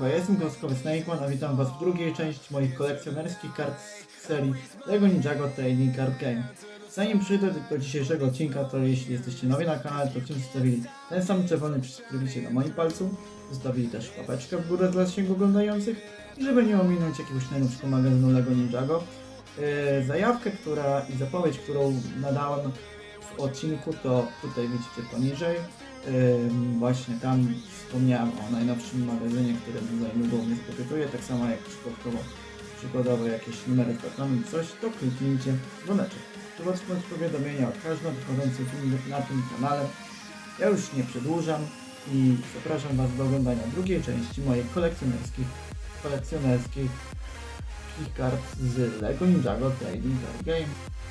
Ja jestem Gąskowy Snakeman, a witam Was w drugiej części moich kolekcjonerskich kart z serii LEGO Ninjago Trading Card Game. Zanim przyjdę do dzisiejszego odcinka, to jeśli jesteście nowi na kanale, to chciałbym zostawili ten sam czerwony przycisk na moim palcu, zostawili też łapeczkę w górę dla zasięgu oglądających i żeby nie ominąć jakiegoś najnowszego magazynu LEGO Ninjago. Yy, zajawkę, która i zapowiedź, którą nadałem w odcinku, to tutaj widzicie poniżej. Właśnie tam wspomniałem o najnowszym magazynie, który niedługo mnie zapowiaduje, tak samo jak przypadkowo przykładowo jakieś numery Batmanem, coś, to kliknijcie w dzwoneczek, żeby otrzymać powiadomienia o każdym wychodzącym filmie na tym kanale. Ja już nie przedłużam i zapraszam Was do oglądania drugiej części mojej kolekcjonerskich, kolekcjonerskich kart z LEGO Ninjago Trading Card Game.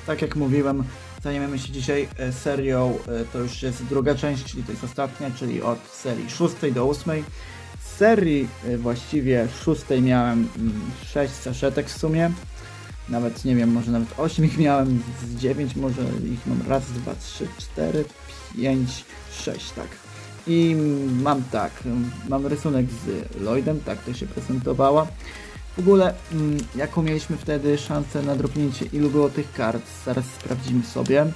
Tak jak mówiłem, zajmiemy się dzisiaj e, serią, e, to już jest druga część, czyli to jest ostatnia, czyli od serii 6 do 8. Z serii e, właściwie 6 miałem 6 saszetek w sumie. Nawet nie wiem, może nawet 8 ich miałem, z 9 może ich mam raz, dwa, trzy, cztery, pięć, sześć, tak. I mam tak, mam rysunek z Lloydem, tak to się prezentowała. W ogóle, mm, jaką mieliśmy wtedy szansę na dropnięcie, ilu było tych kart, zaraz sprawdzimy sobie.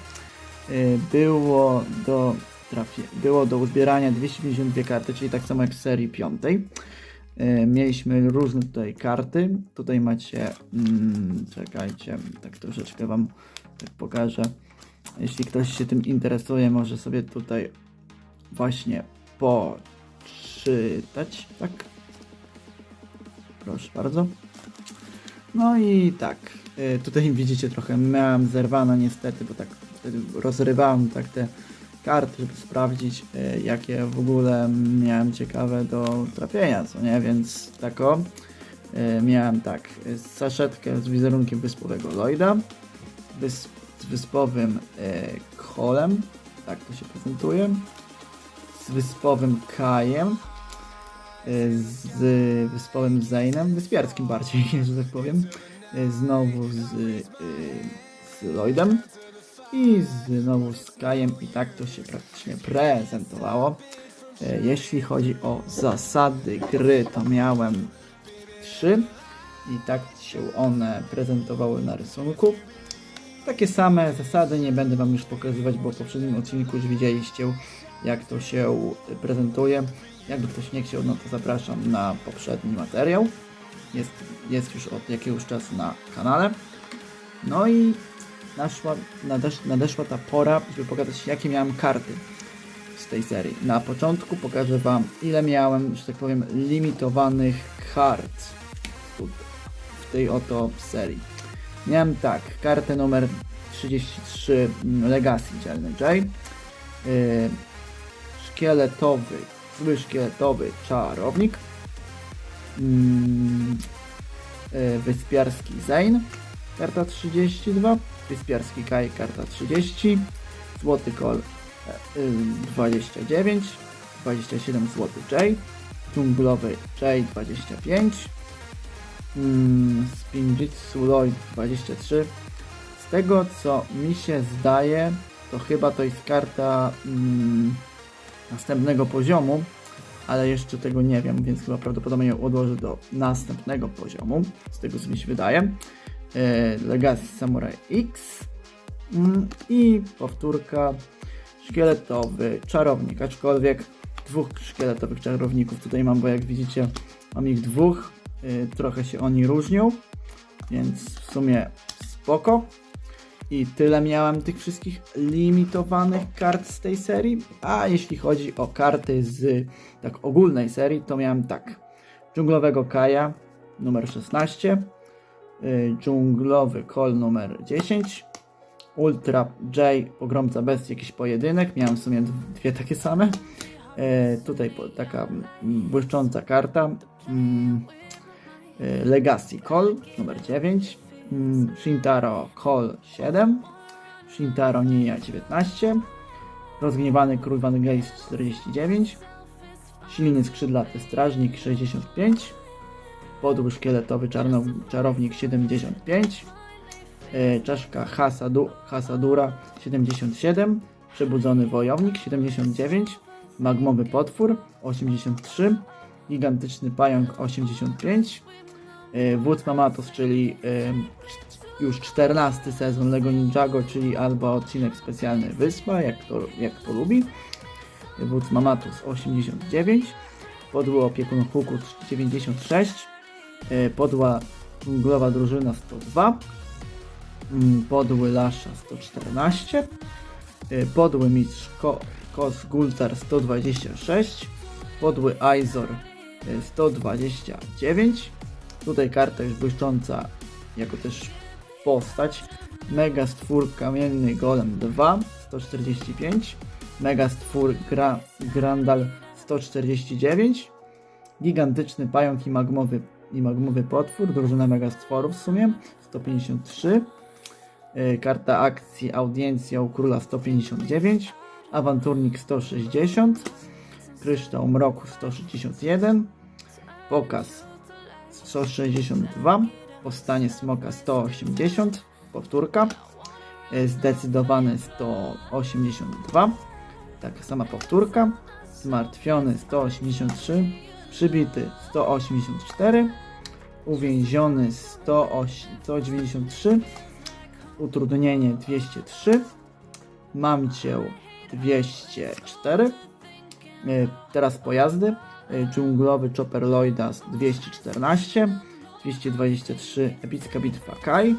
Y, Było do, trafię, było do uzbierania 252 karty, czyli tak samo jak w serii piątej. Y, Mieliśmy różne tutaj karty. Tutaj macie, mm, czekajcie, tak troszeczkę Wam tak pokażę. Jeśli ktoś się tym interesuje, może sobie tutaj właśnie poczytać, tak? Proszę bardzo. No i tak, y, tutaj widzicie trochę miałem zerwane niestety, bo tak rozrywałem tak te karty, żeby sprawdzić y, jakie w ogóle miałem ciekawe do trafienia, co nie, więc tak o. y, Miałem tak, saszetkę z wizerunkiem wyspowego Lloyda, wys z wyspowym Kolem, tak to się prezentuje, z wyspowym Kajem, z wyspowym Zainem, wyspiarskim bardziej, że tak powiem, y, znowu z, y, z Lloydem i znowu z Kajem i tak to się praktycznie prezentowało. Y, Jeśli chodzi o zasady gry, to miałem trzy i tak się one prezentowały na rysunku. Takie same zasady nie będę Wam już pokazywać, bo w poprzednim odcinku już widzieliście jak to się prezentuje. Jakby ktoś nie chciał, no to zapraszam na poprzedni materiał. Jest, jest już od jakiegoś czasu na kanale. No i naszła, nadesz, nadeszła ta pora, żeby pokazać jakie miałem karty z tej serii. Na początku pokażę Wam ile miałem, że tak powiem, limitowanych kart w tej oto serii. Miałem tak, kartę numer 33 mm, Legacy dzielny J. Yy, szkieletowy, zły szkieletowy czarownik. Mm, yy, wyspiarski Zane, karta 32. Wyspiarski Kai, karta 30. Złoty Kol yy, 29. 27 złoty J. Dżunglowy J 25. Mm, Spinjitsu Lloyd 23. Z tego co mi się zdaje, to chyba to jest karta mm, następnego poziomu, ale jeszcze tego nie wiem, więc chyba prawdopodobnie ją odłożę do następnego poziomu, z tego co mi się wydaje. E, Legacy Samurai X mm, i powtórka szkieletowy czarownik, aczkolwiek dwóch szkieletowych czarowników tutaj mam, bo jak widzicie mam ich dwóch, y, trochę się oni różnią, więc w sumie spoko. I tyle miałem tych wszystkich limitowanych kart z tej serii. A jeśli chodzi o karty z tak ogólnej serii, to miałem tak. Dżunglowego Kaja numer 16, y, dżunglowy Kol numer 10, Ultra J, pogromca bestii, jakiś pojedynek. Miałem w sumie dwie takie same. E, tutaj po, taka błyszcząca karta. E, Legacy Call numer 9. Mm, Shintaro Call 7. Shintaro Nia 19. Rozgniewany Król Vangelis 49. Silny skrzydlaty strażnik 65. Podół szkieletowy czarno, czarownik 75. E, czaszka Hasadu, Hasadura 77. Przebudzony wojownik 79. Magmowy potwór 83. Gigantyczny Pająk 85, y, Wódz Mamatos, czyli y, już 14 sezon Lego Ninjago, czyli albo odcinek specjalny Wyspa, jak to, jak to lubi. Wódz Mamatus 89, Podły Opiekun Huku 96, y, Podła Dżunglowa Drużyna 102, mm, Podły Lasza 114, y, Podły Mistrz Ko Kos Gultar 126, Podły Aizor y, 129, tutaj karta już błyszcząca jako też postać, Mega Stwór Kamienny Golem 2 145, Mega Stwór Gra Grandal 149, Gigantyczny Pająk i Magmowy, i magmowy Potwór, drużyna Mega Stworów w sumie 153, y, karta akcji Audiencja u Króla 159, Awanturnik 160, Kryształ Mroku 161, Pokaz 162, Powstanie Smoka 180, powtórka, y, Zdecydowany 182, taka sama powtórka, Zmartwiony 183, Przybity 184, Uwięziony 108, 193, Utrudnienie 203, Mam Cię 204, Y, Teraz pojazdy. Y, Dżunglowy Chopper Lloyda 214, 223 Epicka Bitwa Kai.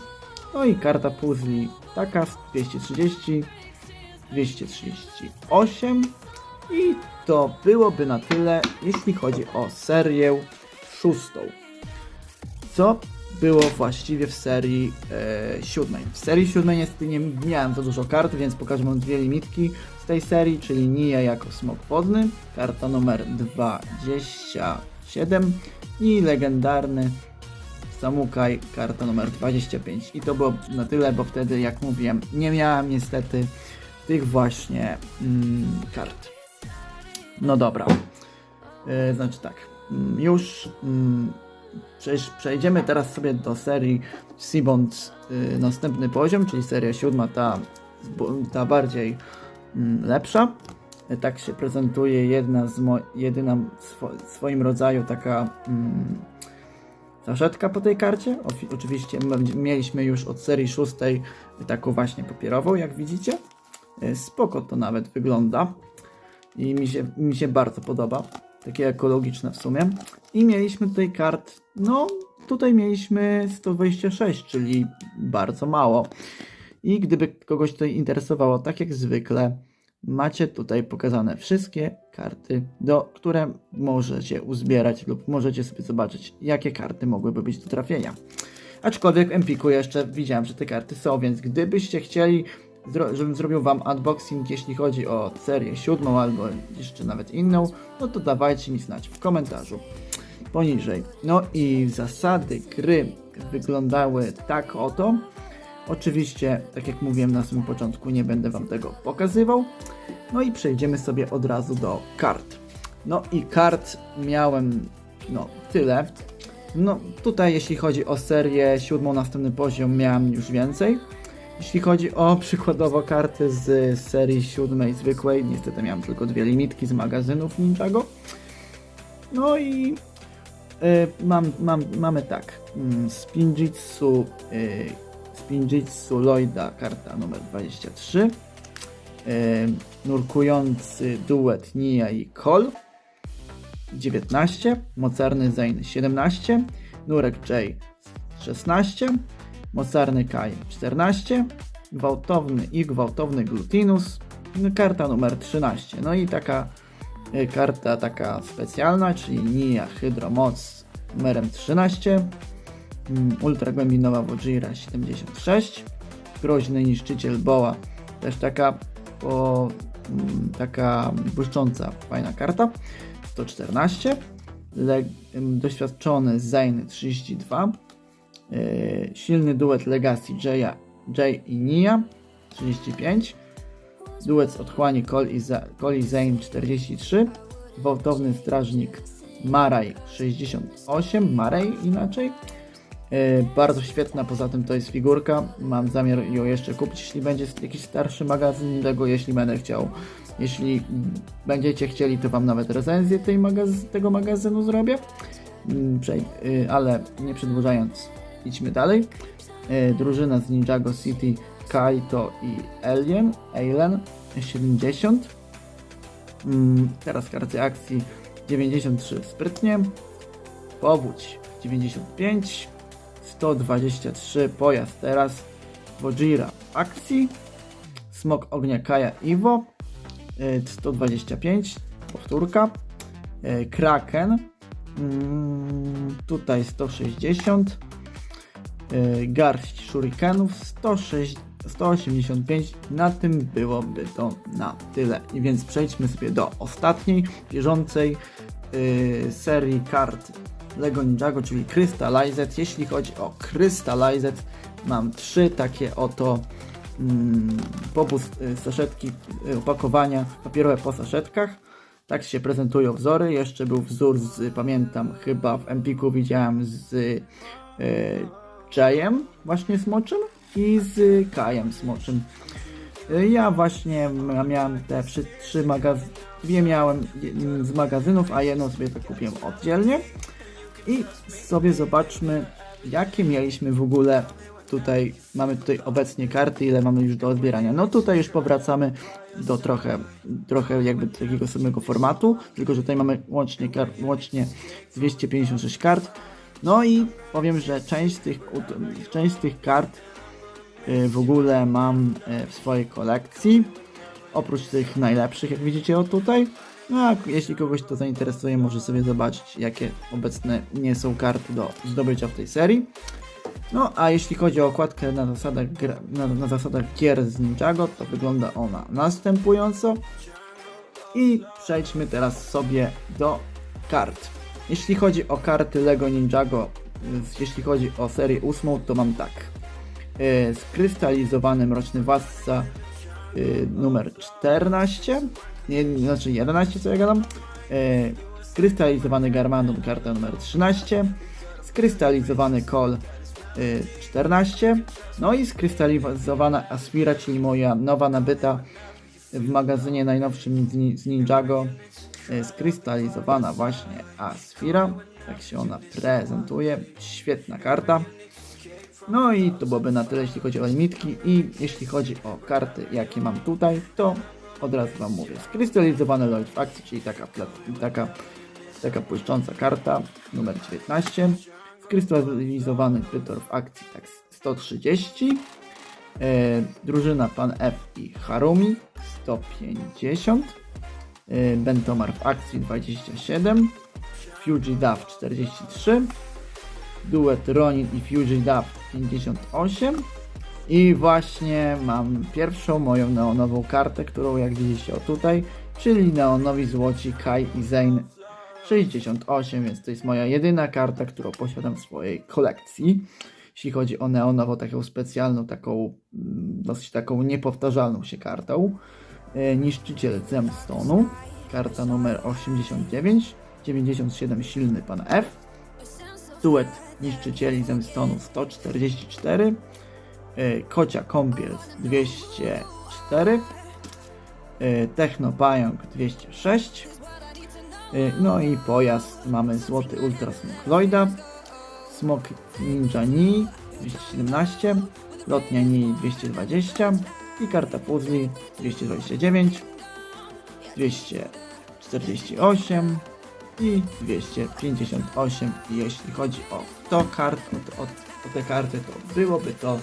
No i karta puzli taka 230, 238. I to byłoby na tyle, jeśli chodzi o serię szóstą. Co było właściwie w serii e, siódmej? W serii siódmej niestety nie miałem za dużo kart, więc pokażę wam dwie limitki tej serii, czyli Nia jako smok wodny, karta numer 27 i legendarny Samukaj, karta numer 25. I to było na tyle, bo wtedy, jak mówiłem, nie miałem niestety tych właśnie mm, kart. No dobra. Yy, znaczy tak, mm, już mm, przejdziemy teraz sobie do serii Seabond yy, następny poziom, czyli seria siódma, ta, ta bardziej lepsza. Yy, Tak się prezentuje jedna z jedyna swo- swoim rodzaju taka mm, po tej karcie. Ofi- oczywiście mieliśmy już od serii szóstej taką właśnie papierową, jak widzicie. Yy, Spoko to nawet wygląda i mi się, mi się bardzo podoba. Takie ekologiczne w sumie. I mieliśmy tutaj kart, no tutaj mieliśmy 126, czyli bardzo mało. I gdyby kogoś tutaj interesowało, tak jak zwykle, macie tutaj pokazane wszystkie karty, do, które możecie uzbierać lub możecie sobie zobaczyć, jakie karty mogłyby być do trafienia. Aczkolwiek w Empiku jeszcze widziałem, że te karty są, więc gdybyście chcieli, żebym zrobił wam unboxing, jeśli chodzi o serię siódmą albo jeszcze nawet inną, no to dawajcie mi znać w komentarzu poniżej. No i zasady gry wyglądały tak oto. Oczywiście, tak jak mówiłem na samym początku, nie będę wam tego pokazywał. No i przejdziemy sobie od razu do kart. No i kart miałem, no, tyle. No, tutaj jeśli chodzi o serię siódmą, następny poziom, miałem już więcej. Jeśli chodzi o przykładowo karty z serii siódmej zwykłej, niestety miałem tylko dwie limitki z magazynów Ninjago. No i y, mam, mam, mamy tak. Mm, Spinjitsu, y, Spinjitsu Lloyda, karta numer 23. Y, nurkujący duet Nia i Kol 19. Mocarny Zane 17. Nurek J 16. Mocarny Kai 14. Gwałtowny i gwałtowny Glutinus. Karta numer 13. No i taka y, karta taka specjalna, czyli Nia Hydromoc numerem 13. Mm, Ultra Głębinowa Wojira 76. Groźny Niszczyciel Boa też taka po, mm, taka błyszcząca fajna karta 114. Le, ym, doświadczony Zane 32. Yy, silny duet Legacy Jaya, Jay i Nia 35. Duet z otchłani Col i, Za- Zane 43. Gwałtowny strażnik Maraj 68. Marej inaczej. Yy, bardzo świetna, poza tym to jest figurka. Mam zamiar ją jeszcze kupić, jeśli będzie jakiś starszy magazyn tego, jeśli będę chciał Jeśli będziecie chcieli, to Wam nawet recenzję tej magaz- tego magazynu zrobię. Mm, przej- y, ale nie przedłużając, idźmy dalej. Y, Drużyna z Ninjago City, Kaito i Alien, Alien 70. Mm, Teraz karty akcji 93 sprytnie. Powódź 95. 123 pojazd teraz. Wojira akcji. Smok ognia Kaja Iwo. y, 125. Powtórka. Y, Kraken. Mm, Tutaj 160. Y, Garść shurikenów 106, 185. Na tym byłoby to na tyle. I więc przejdźmy sobie do ostatniej bieżącej y, serii kart Lego Ninjago, czyli Crystallized. Jeśli chodzi o Crystallized, mam trzy takie oto mm, popus y, saszetki, y, opakowania papierowe po saszetkach. Tak się prezentują wzory. Jeszcze był wzór z, pamiętam, chyba w Empiku widziałem z y, Jajem, właśnie smoczym i z Kajem smoczym. Y, Ja właśnie miałem te trzy magazyny, dwie miałem z magazynów, a jedną sobie to kupiłem oddzielnie. I sobie zobaczmy, jakie mieliśmy w ogóle tutaj, mamy tutaj obecnie karty, ile mamy już do odbierania. No tutaj już powracamy do trochę, trochę jakby takiego samego formatu, tylko że tutaj mamy łącznie, kar, łącznie 256 kart. No i powiem, że część z tych, część z tych kart y, w ogóle mam y, w swojej kolekcji. Oprócz tych najlepszych, jak widzicie o tutaj. No a jeśli kogoś to zainteresuje, może sobie zobaczyć, jakie obecne nie są karty do zdobycia w tej serii. No a jeśli chodzi o okładkę na zasadach, na, na zasadach gier z Ninjago, to wygląda ona następująco. I przejdźmy teraz sobie do kart. Jeśli chodzi o karty Lego Ninjago, jeśli chodzi o serię ósmą, to mam tak. Y, Skrystalizowany Mroczny Władca y, numer 14, nie, znaczy 11 co ja gadam. Y, Skrystalizowany Garmandum karta numer 13, skrystalizowany Kol y, 14, no i skrystalizowana Aspira, czyli moja nowa nabyta w magazynie najnowszym z Ni- z Ninjago y, skrystalizowana właśnie Asfira. Tak się ona prezentuje. Świetna karta. No i to byłoby na tyle, jeśli chodzi o limitki i jeśli chodzi o karty, jakie mam tutaj, to od razu Wam mówię. Skrystalizowany Lloyd w akcji, czyli taka, taka, taka błyszcząca karta, numer 19. Skrystalizowany Pytor w akcji, tak 130. E, drużyna Pan F i Harumi 150. E, Bentomar w akcji 27. Fuji Duff 43. Duet Ronin i Fuji Duff 58. I właśnie mam pierwszą moją neonową kartę, którą jak widzicie o tutaj, czyli neonowi złoci Kai i Zane 68, więc to jest moja jedyna karta, którą posiadam w swojej kolekcji. Jeśli chodzi o neonową, taką specjalną, taką mm, dosyć taką niepowtarzalną się kartą. E, Niszczyciel Zemstonu, karta numer 89, 97 silny pan F, duet Niszczycieli Zemstonu 144, e, Kocia Kąpiel 204, e, Techno Pająk 206, e, no i pojazd mamy złoty Ultra Smok Lloyda, Smok Ninja Ni 217, Lotnia Ni 220 i karta puzli 229, 248 i 258 i jeśli chodzi o to kart, o, o, o te karty to byłoby to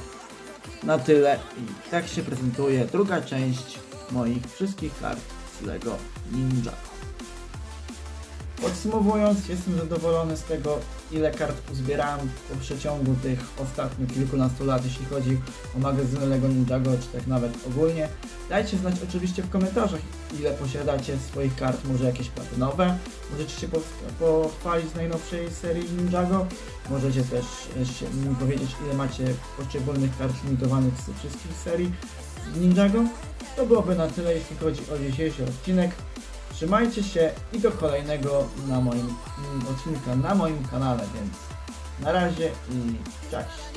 na tyle i tak się prezentuje druga część moich wszystkich kart z LEGO Ninja. Podsumowując, jestem zadowolony z tego, ile kart uzbierałem po przeciągu tych ostatnich kilkunastu lat, jeśli chodzi o magazyny LEGO Ninjago, czy tak nawet ogólnie. Dajcie znać oczywiście w komentarzach, ile posiadacie swoich kart, może jakieś platynowe. Możecie się po- pochwalić z najnowszej serii Ninjago. Możecie też powiedzieć, ile macie poszczególnych kart limitowanych z wszystkich serii Ninjago. To byłoby na tyle, jeśli chodzi o dzisiejszy odcinek. Trzymajcie się i do kolejnego na moim, mm, odcinka na moim kanale, więc na razie i cześć.